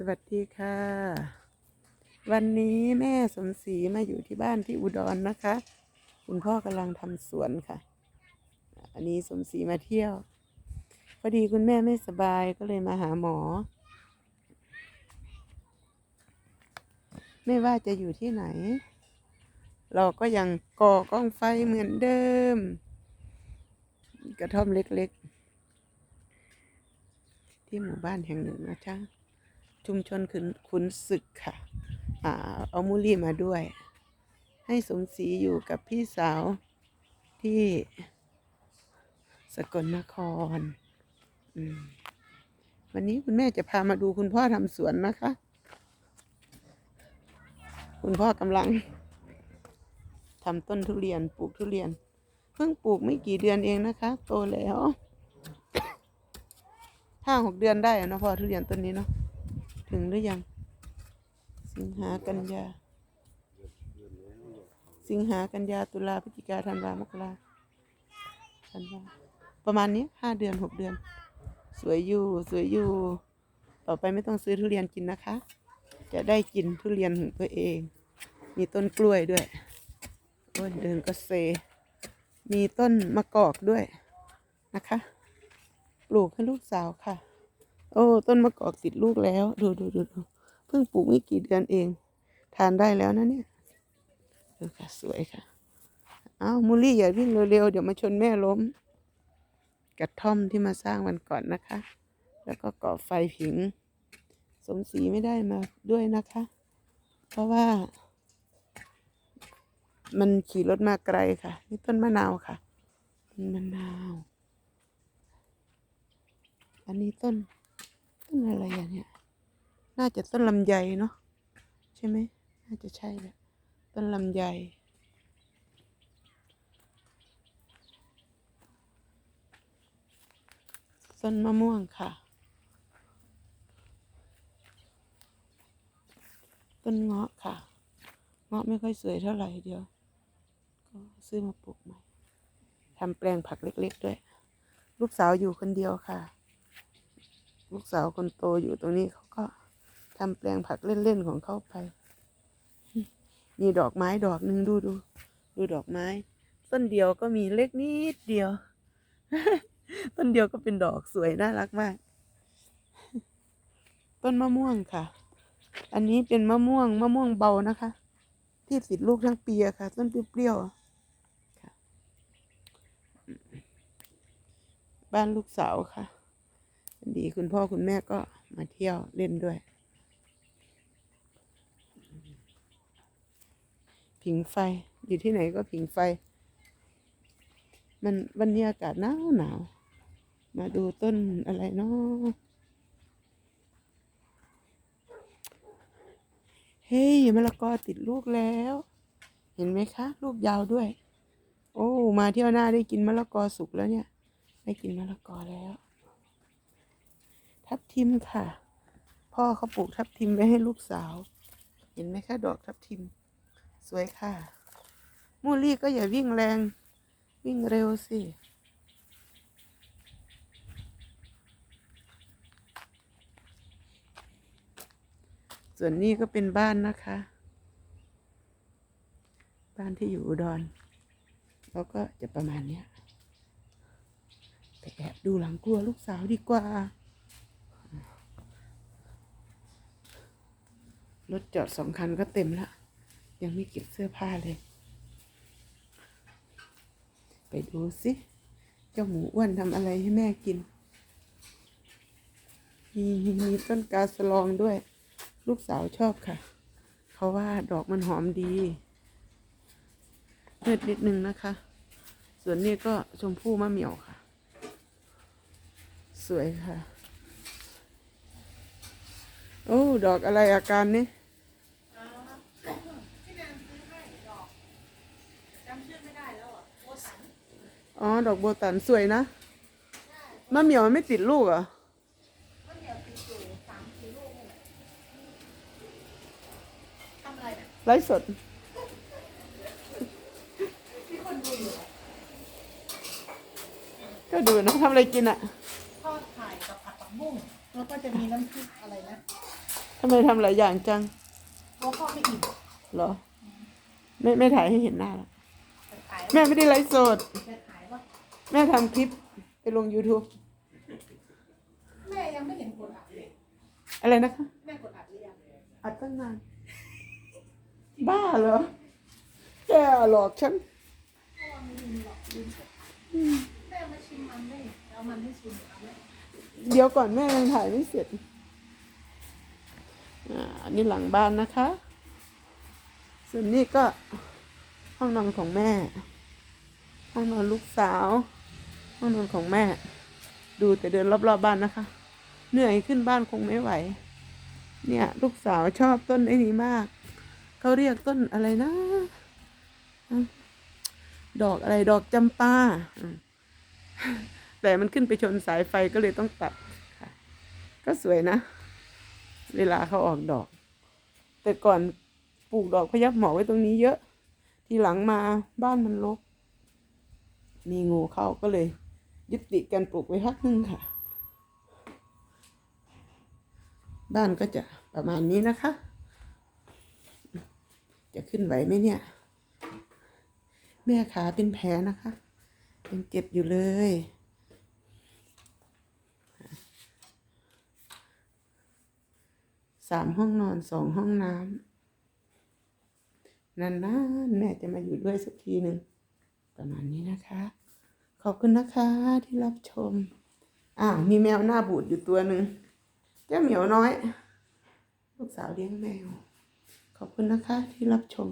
สวัสดีค่ะ วันนี้แม่สมศรีมาอยู่ที่บ้านที่อุดรนะคะ คุณพ่อกำลังทำสวนค่ะ อันนี้สมศรีมาเที่ยว พอดีคุณแม่ไม่สบายก็เลยมาหาหมอ ไม่ว่าจะอยู่ที่ไหน เราก็ยังก่อกองไฟเหมือนเดิม กระท่อมเล็กๆ ที่หมู่บ้านแห่งหนึ่งนะจ๊ะ ชุมชนขุนขุนศึกค่ะอ่าเอามูลี่มาด้วย ให้สมศรีอยู่กับพี่สาวที่สกลนครอืมวันนี้คุณแม่จะพามาดูคุณพ่อทำสวนนะคะ คุณพ่อกำลังทำต้นทุเรียนปลูกทุเรียน เพิ่งปลูกไม่กี่เดือนเองนะคะ โตแล้วห้าหกเดือนได้อะเนาะพ่อทุเรียนต้นนี้เนาะ ถึงหรือยัง สิงหากันยา สิงหากันยาตุลาพฤศจิกาธันวามกราธันวาประมาณนี้ห้าเดือนหกเดือน สวยอยู่สวยอยู่ ต่อไปไม่ต้องซื้อทุเรียนกินนะคะ จะได้กินทุเรียนของตัวเอง มีต้นกล้วยด้วยโอ้ยเดินก็เซ มีต้นมะกอกด้วยนะคะ ปลูกให้ลูกสาวค่ะ โอ้ ต้นมะกอกติดลูกแล้ว ดูดูดูดูเพิ่งปลูกไม่กี่เดือนเอง ทานได้แล้วนะเนี่ยดูค่ะสวยค่ะเอามูลี่อย่าวิ่งเร็วๆเดี๋ยวมาชนแม่ล้มกระท่อมที่มาสร้างวันก่อนนะคะ แล้วก็ก่อไฟผิง สมศรีไม่ได้มาด้วยนะคะ เพราะว่า มันขี่รถมาไกลค่ะ นี่ต้นมะนาวค่ะต้นมะนาว อันนี้ต้น อะไรอะเนี่ยน่าจะต้นลำไยเนาะใช่ไหมน่าจะใช่แหละต้นลำไยต้นมะม่วงค่ะ ต้นเงาะค่ะ เงาะไม่ค่อยสวยเท่าไหร่เดียว ก็ซื้อมาปลูกใหม่ทำแปลงผักเล็กๆด้วย ลูกสาวอยู่คนเดียวค่ะ ลูกสาวคนโตอยู่ตรงนี้เขาก็ทำแปลงผักเล่นๆของเขาไป มีดอกไม้ดอกหนึ่งดูดู ดูดอกไม้ ต้นเดียวก็มีเล็กนิดเดียว ต้นเดียวก็เป็นดอกสวยน่ารักมาก ต้นมะม่วงค่ะ อันนี้เป็นมะม่วงมะม่วงเบานะคะ ที่ติดลูกทั้งปีอะค่ะ ต้นเปรี้ยวๆค่ะ บ้านลูกสาวค่ะ ดีคุณพ่อคุณแม่ก็มาเที่ยวเล่นด้วย ผิงไฟ อยู่ที่ไหนก็ผิงไฟ มันวันนี้อากาศหนาวหนาว มาดูต้นอะไรเนาะเฮ้ยมะละกอติดลูกแล้ว เห็นไหมคะ ลูกยาวด้วย โอ้ มาเที่ยวหน้าได้กินมะละกอสุกแล้วเนี่ย ได้กินมะละกอแล้ว ทับทิมค่ะ พ่อเขาปลูกทับทิมไว้ให้ลูกสาว เห็นไหมคะดอกทับทิม สวยค่ะ มูลี่ก็อย่าวิ่งแรง วิ่งเร็วสิส่วนนี้ก็เป็นบ้านนะคะ บ้านที่อยู่อุดรแล้วก็จะประมาณเนี้ยไปแอบดูหลังกลัวลูกสาวดีกว่า รถจอดสองคันก็เต็มและยังไม่เก็บเสื้อผ้าเลย ไปดูสิเจ้าหมูอ้วนทำอะไรให้แม่กิน มีมีต้นกาสลองด้วย ลูกสาวชอบค่ะเพราว่าดอกมันหอมดีเลือดนิดนึงนะคะ ส่วนนี้ก็ชมพู่มะเหมี่ยวค่ะ สวยค่ะ โอ้ ดอกอะไรอาการนี้ อ๋อ ดอกโบวตันสวยนะมะเหมี่ยวมันไม่ติดลูกเหรอทำอะไรเนี่ยไลฟ์สด ก็ดูนะทำอะไรกินอะทอดไข่กับผัดผักบุ้งแล้วก็จะมีน้ำพริกอะไรนะทำไมทำหลายอย่างจังเพราะพ่อไม่อิ่มเหรอ ไม่ไม่ถ่ายให้เห็นหน้าหรอกจะขายแม่ไม่ได้ไลฟ์สดจะขายว่า แม่ทำคลิปไปลง YouTube แม่ยังไม่เห็นกดอัดเลยอะไรนะคะ แม่กดอัดหรือยังอัดตั้งนาน บ้าเหรอ แกหลอกฉัน เพราะว่าไม่มีหรอกลืมแม่มาชิมมันได้แล้วมันให้ชิมเอาไหมเดี๋ยวก่อนแม่ยังถ่ายไม่เสร็จ อ่าอันนี้หลังบ้านนะคะ ส่วนนี้ก็ห้องนอนของแม่ ห้องนอนลูกสาว ห้องนอนของแม่ ดูแต่เดินรอบๆบบ้านนะคะ เหนื่อยขึ้นบ้านคงไม่ไหว เนี่ย ลูกสาวชอบต้นไอ้นี้มาก เขาเรียกต้นอะไรนะ ดอกอะไรดอกจำปาแต่มันขึ้นไปชนสายไฟก็เลยต้องตัดค่ะ ก็สวยนะ เวลาเขาออกดอก แต่ก่อนปลูกดอกพยับหมอกไว้ตรงนี้เยอะ ทีหลังมาบ้านมันรกมีงูเข้าก็เลย ยุติการปลูกไว้พักหนึงค่ะ บ้านก็จะประมาณนี้นะคะ จะขึ้นไหวไหมเนี่ย แม่ขาเป็นแผลนะคะยังเจ็บอยู่เลย สามห้องนอนสองห้องน้ำนานๆแม่จะมาอยู่ด้วยสักทีหนึ่งประมาณนี้นะคะ อบคุณนะคะที่รับชม อ่ามีแมวหน้าบูดอยู่ตัวหนึ่งเจ้าเหมียวน้อย ลูกสาวเลี้ยงแมว ขอบคุณนะคะที่รับชม